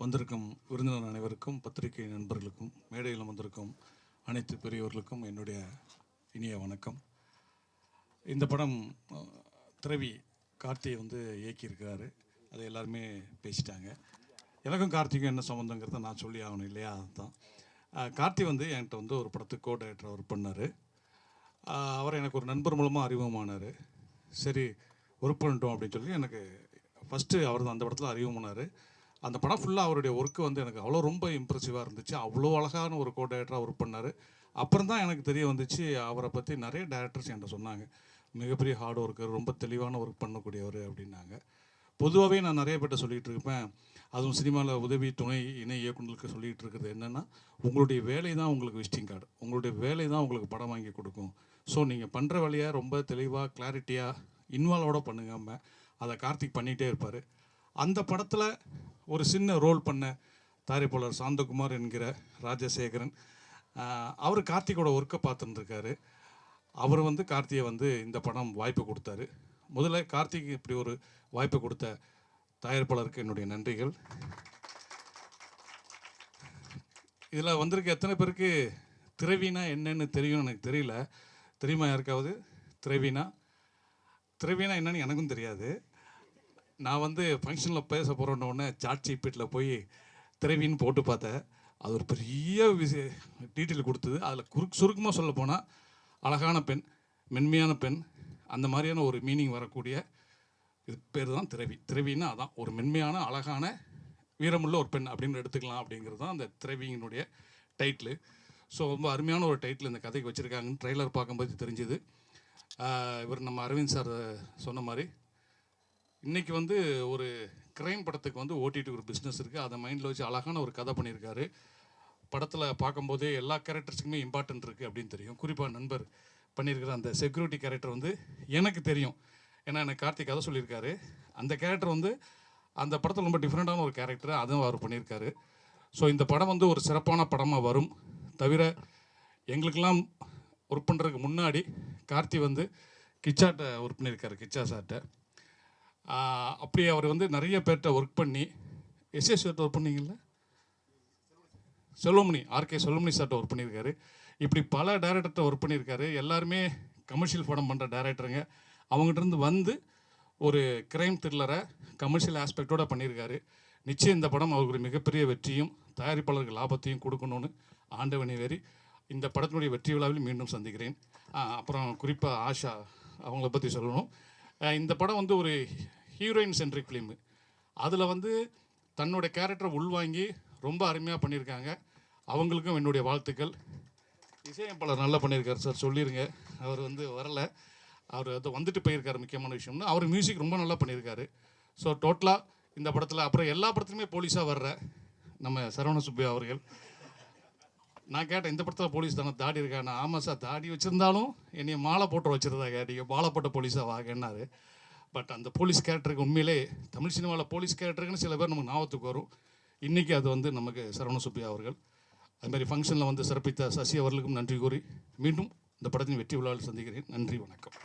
வந்திருக்கும் விருந்தினர் அனைவருக்கும் பத்திரிகை நண்பர்களுக்கும் மேடையில் வந்திருக்கும் அனைத்து பெரியவர்களுக்கும் என்னுடைய இனிய வணக்கம். இந்த படம் திரவி கார்த்தியை வந்து இயக்கியிருக்கிறாரு. அதை எல்லாருமே பேசிட்டாங்க. எனக்கும் கார்த்திக்கும் என்ன சம்மந்தங்கிறத நான் சொல்லி ஆகணும் இல்லையா? அதுதான் கார்த்தி வந்து என்கிட்ட வந்து ஒரு படத்துக்கு கோ டைரக்டர் ஒர்க் பண்ணார் அவர் எனக்கு ஒரு நண்பர் மூலமாக அறிமுகமானார். சரி ஒர்க் பண்ணிட்டோம் அப்படின்னு சொல்லி எனக்கு ஃபஸ்ட்டு அவர் தான் அந்த படத்தில் அறிமுகமானார். அந்த படம் ஃபுல்லாக அவருடைய ஒர்க்கு வந்து எனக்கு அவ்வளோ ரொம்ப இம்ப்ரெசிவாக இருந்துச்சு. அவ்வளோ அழகான ஒரு கோ டைரக்டராக ஒர்க் பண்ணார். அப்புறம் தான் எனக்கு தெரிய வந்துச்சு அவரை பற்றி நிறைய டேரக்டர்ஸ் என்கிட்ட சொன்னாங்க. மிகப்பெரிய ஹார்ட் ஒர்க்கர் ரொம்ப தெளிவான ஒர்க் பண்ணக்கூடியவர் அப்படின்னாங்க. பொதுவாகவே நான் நிறைய பேர்ட்ட சொல்லிகிட்டு இருப்பேன். அதுவும் சினிமாவில் உதவி துணை இணை இயக்குநர்களுக்கு சொல்லிகிட்டு இருக்கிறது என்னென்னா உங்களுடைய வேலை தான் உங்களுக்கு விசிட்டிங் கார்டு உங்களுடைய வேலை தான் உங்களுக்கு படம் வாங்கி கொடுக்கும். ஸோ நீங்கள் பண்ணுற வேலையை ரொம்ப தெளிவாக கிளாரிட்டியாக இன்வால்வோட பண்ணுங்காமல் அதை கார்த்திக் பண்ணிகிட்டே இருப்பார். அந்த படத்தில் ஒரு சின்ன ரோல் பண்ண தயாரிப்பாளர் சாந்தகுமார் என்கிற ராஜசேகரன் அவர் கார்த்திகோட ஒர்க்கை பார்த்துருந்துருக்காரு அவர் வந்து கார்த்தியை வந்து இந்த படம் வாய்ப்பு கொடுத்தாரு. முதல்ல கார்த்திக் இப்படி ஒரு வாய்ப்பு கொடுத்த தயாரிப்பாளருக்கு என்னுடைய நன்றிகள். இதில் வந்திருக்க எத்தனை பேருக்கு திரவினா என்னன்னு தெரியும் எனக்கு தெரியல. தெரியுமா யாருக்காவது? திரவினா. திரவினா என்னன்னு எனக்கும் தெரியாது. நான் வந்து ஃபங்க்ஷனில் பேச போகிறோன்ன சாட் ஜிபிட்டில் போய் திரவின்னு போட்டு பார்த்தேன். அது ஒரு பெரிய விஷய டீட்டெயில் கொடுத்தது. அதில் குறுக் சுருக்கமாக சொல்ல போனால் அழகான பெண் மென்மையான பெண் அந்த மாதிரியான ஒரு மீனிங் வரக்கூடிய இது பேர் தான் திரவி. திரவின்னா அதான் ஒரு மென்மையான அழகான வீரமுள்ள ஒரு பெண் அப்படின்னு எடுத்துக்கலாம் அப்படிங்கிறது தான் அந்த திரவியினுடைய டைட்டிலு ஸோ ரொம்ப அருமையான ஒரு டைட்டில் இந்த கதைக்கு வச்சுருக்காங்கன்னு ட்ரெய்லர் பார்க்கும்போது தெரிஞ்சுது. இவர் நம்ம அரவிந்த் சார் சொன்ன மாதிரி இன்றைக்கி வந்து ஒரு கிரைம் படத்துக்கு வந்து ஓடிடி ஒரு பிஸ்னஸ் இருக்குது அதை மைண்டில் வச்சு அழகான ஒரு கதை பண்ணியிருக்காரு. படத்தில் பார்க்கும்போதே எல்லா கேரக்டர்ஸுக்குமே இம்பார்ட்டன்ட் இருக்குது அப்படின்னு தெரியும். குறிப்பாக நண்பர் பண்ணியிருக்கிற அந்த செக்யூரிட்டி கேரக்டர் வந்து எனக்கு தெரியும். ஏன்னா எனக்கு கார்த்திக் கதை சொல்லியிருக்காரு. அந்த கேரக்டர் வந்து அந்த படத்தில் ரொம்ப டிஃப்ரெண்ட்டான ஒரு கேரக்டர் அதுவும் அவர் பண்ணியிருக்காரு. ஸோ இந்த படம் வந்து ஒரு சிறப்பான படமாக வரும். தவிர எங்களுக்கெல்லாம் ஒர்க் பண்ணுறதுக்கு முன்னாடி கார்த்தி வந்து கிச்சாட்டை ஒர்க் பண்ணியிருக்காரு. கிச்சா சார்ட்டை. அப்படியே அப்படி அவர் வந்து நிறைய பேர்கிட்ட ஒர்க் பண்ணி எஸ்எஸ் சார்ட்ட ஒர்க் பண்ணிங்கல்ல? செல்வமணி ஆர்கே செல்வமணி சார்ட்ட ஒர்க் பண்ணியிருக்காரு. இப்படி பல டேரக்டர்கிட்ட ஒர்க் பண்ணியிருக்காரு. எல்லாருமே கமர்ஷியல் படம் பண்ணுற டேரக்டருங்க அவங்ககிட்ட இருந்து வந்து ஒரு கிரைம் த்ரில்லரை கமர்ஷியல் ஆஸ்பெக்டோட பண்ணியிருக்காரு. நிச்சயம் இந்த படம் அவருக்கு மிகப்பெரிய வெற்றியும் தயாரிப்பாளருக்கு லாபத்தையும் கொடுக்கணும்னு ஆண்டவனை வேறி இந்த படத்தினுடைய வெற்றி விழாவில் மீண்டும் சந்திக்கிறேன். அப்புறம் குறிப்பாக ஆஷா அவங்கள பற்றி சொல்லணும். இந்த படம் வந்து ஒரு ஹீரோயின் சென்ட்ரிக் ஃபிலிமு அதில் வந்து தன்னோட கேரக்டரை உள்வாங்கி ரொம்ப அருமையாக பண்ணியிருக்காங்க. அவங்களுக்கும் என்னுடைய வாழ்த்துக்கள். இசையமைப்பாளர் நல்லா பண்ணியிருக்காரு சார். சொல்லிடுங்க அவர் வந்து வரலை. அவர் அது வந்துட்டு போயிருக்காரு முக்கியமான விஷயம்னு. அவர் மியூசிக் ரொம்ப நல்லா பண்ணியிருக்காரு. ஸோ டோட்டலாக இந்த படத்தில் அப்புறம் எல்லா படத்துலையுமே போலீஸாக வர்ற நம்ம சரவண சுப்பையா அவர்கள். நான் கேட்டேன் இந்த படத்தில் போலீஸ் தானே தாடி இருக்கா? ஆமாம் சார் தாடி வச்சுருந்தாலும் என்னைய மாலை போட்டு வச்சுருந்தாங்க நீங்கள் மாலை போட்ட போலீஸாக வாங்கன்னாரு. பட் அந்த போலீஸ் கேரக்டருக்கு உண்மையிலே தமிழ் சினிமாவில் போலீஸ் கேரக்டருக்குன்னு சில பேர் நமக்கு ஞாபகத்துக்கு வரும். இன்றைக்கி அது வந்து நமக்கு சரவண சுப்பியா அவர்கள் அதுமாதிரி ஃபங்க்ஷனில் வந்து சிறப்பித்த சசி அவர்களுக்கும் நன்றி கூறி மீண்டும் இந்த படத்தின் வெற்றி விழாவில் சந்திக்கிறேன். நன்றி வணக்கம்.